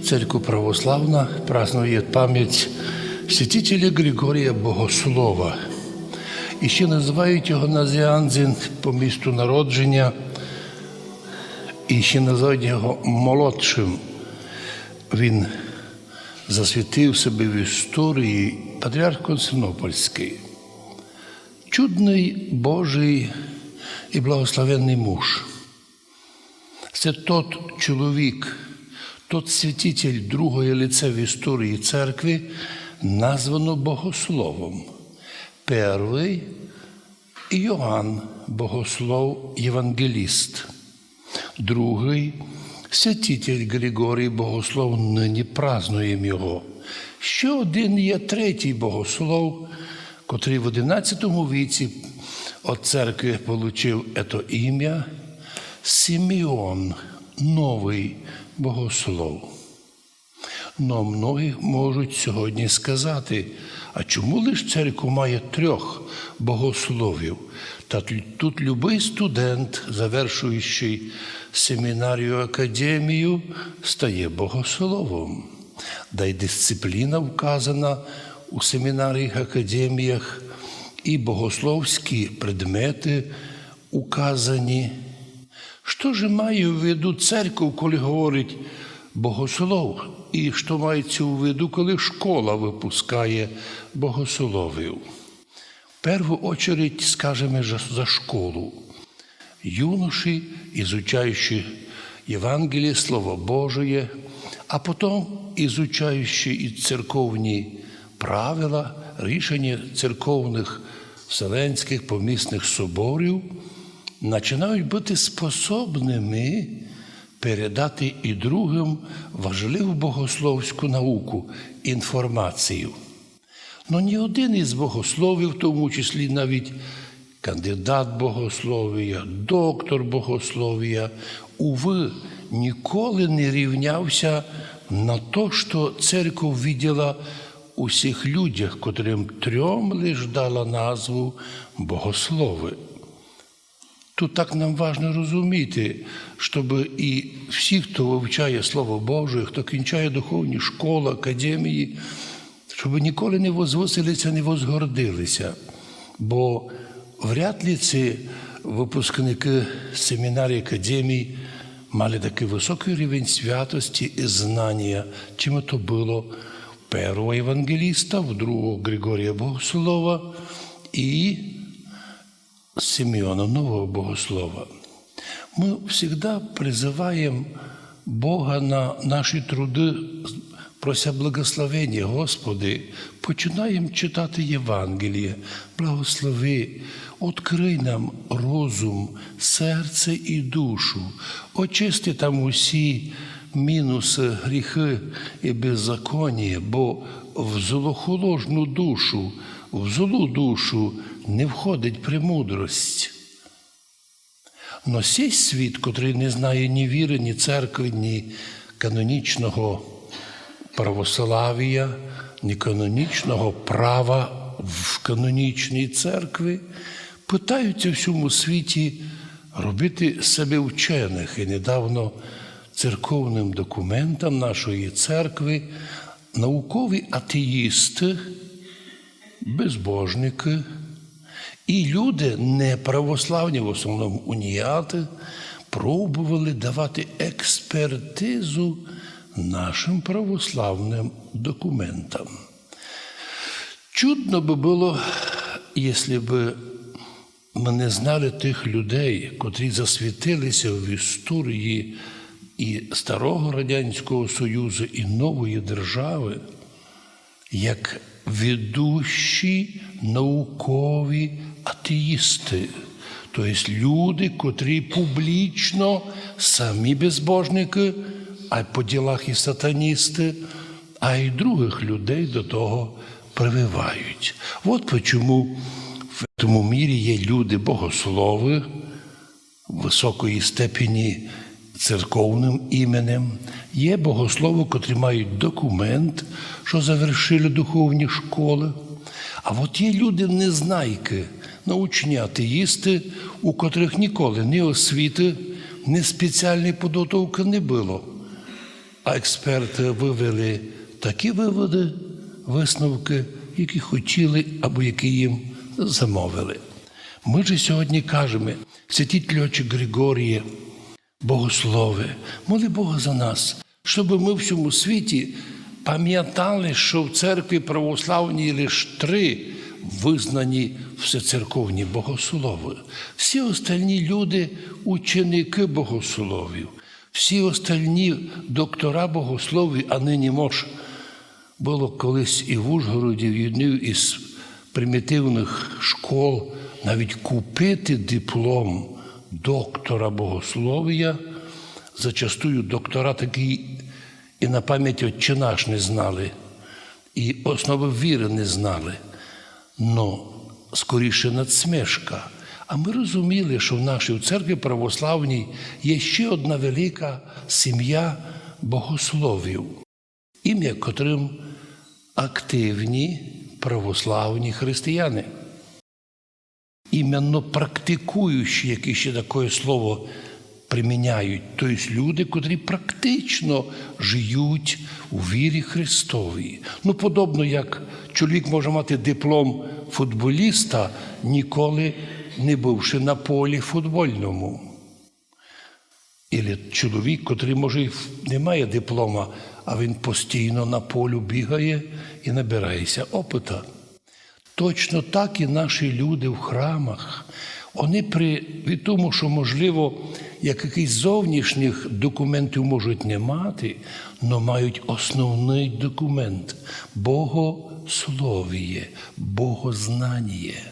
Церковь православна празднує пам'ять святителя Григорія Богослова. І ще називають його Назіанзин по місту народження, і ще називають його молодшим. Він засвітив себе в історії патріарх Константинопольський. Чудний Божий і благословенний муж. Це тот чоловік, тот святитель другої лице в історії церкви, названо Богословом. Перший Іоанн Богослов Євангеліст, другий святитель Григорій Богослов, нині празнуємо його. Ще один є третій богослов, котрий в XI віці від церкви отримав ім'я Симеон, новий богослов. Но многі можуть сьогодні сказати, а чому лише церква має трьох богословів? Та тут любий студент, завершуючий семінарію академію, стає богословом. Да й дисципліна вказана у семінаріях, академіях, і богословські предмети указані. Що ж має в виду церков, коли говорить богослов? І що мається у виду, коли школа випускає богословів? В першу очередь скажемо за школу. Юноші, изучающие Євангеліє, Слово Божие, а потім изучающие і церковні правила, рішення церковних вселенських помісних соборів, починають бути способними передати і другим важливу богословську науку, інформацію. Ну ні один із богословів, в тому числі навіть кандидат богословія, доктор богословія, уви, ніколи не рівнявся на те, що церква виділа у всіх людях, котрим трьом лиш дала назву богослови. Тут так нам важно розуміти, щоб і всі, хто вивчає Слово Боже, хто кінчає духовні школи, академії, щоб ніколи не возвисилися, не возгордилися. Бо вряд ли ці випускники семінарії академій мали такий високий рівень святості і знання, чим то було першого євангеліста, в другого Григорія Богослова і Симеона, нового богослова. Мы всегда призываем Бога на наші труди, прося благословення, Господи, починаємо читати Євангеліє, благослови, открий нам розум, серце і душу, очисти там усі мінуси, гріхи і беззаконня, бо в злохоложну душу, в злу душу не входить премудрость. Но сей світ, котрий не знає ні віри, ні церкви, ні канонічного православ'я, ні канонічного права в канонічній церкві, питаються в всьому світі робити себе вчених. І недавно церковним документам нашої церкви наукові атеїсти, безбожники. І люди неправославні, в основному уніяти, пробували давати експертизу нашим православним документам. Чудно би було, якщо б ми не знали тих людей, котрі засвітилися в історії і Старого Радянського Союзу, і нової держави, як ведущі наукові атеїсти, тобто люди, котрі публічно самі безбожники, а по ділах і сатаністи, а й других людей до того прививають. От чому в цьому мірі є люди богослови високої степені церковним іменем, є богослови, котрі мають документ, що завершили духовні школи. А от є люди незнайки, научні атеїсти, у котрих ніколи ні освіти, ні спеціальної підготовки не було. А експерти вивели такі виводи, висновки, які хотіли або які їм замовили. Ми ж сьогодні кажемо, святі тльочі Григоріє, богослови, моли Бога за нас, щоб ми в цьому світі пам'ятали, що в церкві православній лише три визнані всецерковні богослови. Всі остальні люди ученики богословів, всі остальні доктора богословів, а нині може було колись і в Ужгороді в одній із примітивних школ навіть купити диплом доктора богослов'я. Зачастую доктора такі і на пам'ять «Отче наш» не знали, і основи віри не знали. Но скоріше надсмішка. А ми розуміли, що в нашій церкві православній є ще одна велика сім'я богословів, ім'я котрим активні православні християни. Іменно практикуючі, які ще таке слово приміняють, тобто люди, котрі практично живуть у вірі Христовій. Ну, подобно як чоловік може мати диплом футболіста, ніколи не бувши на полі футбольному. Ілі чоловік, котрий, може, не має диплома, а він постійно на полю бігає і набирається опита. Точно так і наші люди в храмах. Вони при від тому, що, можливо, як якихось зовнішніх документів можуть не мати, але мають основний документ богословіє, богознання.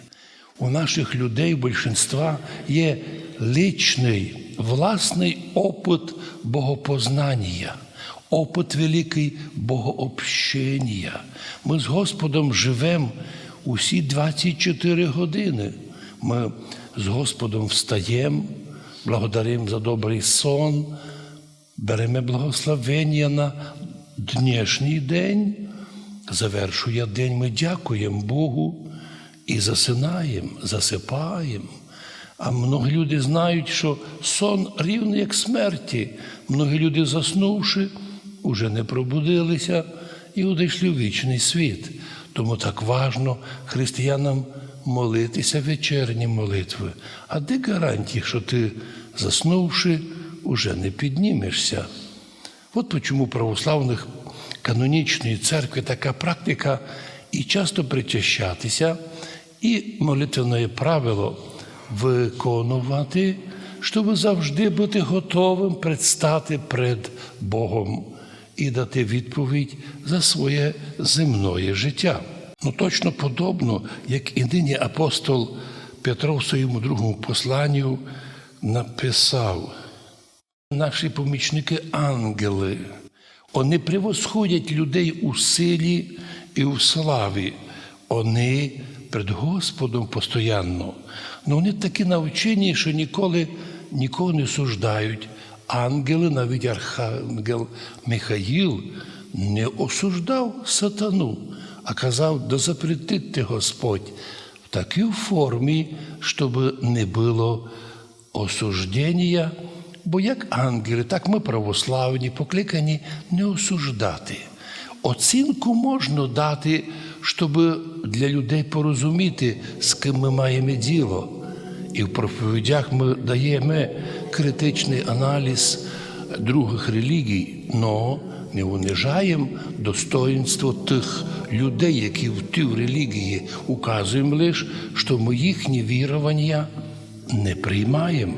У наших людей, більшинства, є личний, власний опит богопознання, опит великий богообщення. Ми з Господом живемо усі 24 години. Ми з Господом встаємо, благодаримо за добрий сон, беремо благословення на днішній день, завершує день, ми дякуємо Богу і засинаємо, засипаємо. А многі люди знають, що сон рівний як смерті. Многі люди, заснувши, уже не пробудилися і одійшли в вічний світ. Тому так важно християнам молитися вечірні молитви. А де гарантії, що ти, заснувши, уже не піднімешся? От чому православних канонічної церкви така практика і часто причащатися, і молитвене правило виконувати, щоб завжди бути готовим предстати перед Богом і дати відповідь за своє земне життя. Ну точно подобно, як і нині апостол Петро в своєму другому посланню написав: наші помічники ангели, вони превосходять людей у силі і у славі. Вони перед Господом постоянно. Ну вони такі навчені, що ніколи нікого не суждають. Ангели, навіть архангел Михаїл, не осуждав сатану, а казав, да запретити Господь в такій формі, щоб не було осуждення. Бо як ангели, так ми православні, покликані не осуждати. Оцінку можна дати, щоб для людей порозуміти, з ким ми маємо діло. І в проповідях ми даємо критичний аналіз других релігій, але не унижаємо достоинство тих людей, які в тій релігії указуємо лише, що ми їхні вірування не приймаємо.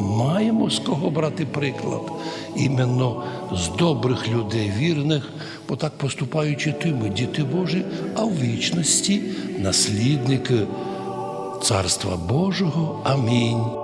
Маємо з кого брати приклад іменно з добрих людей, вірних, бо так поступаючи тими діти Божі, а в вічності наслідники Царства Божого. Амінь.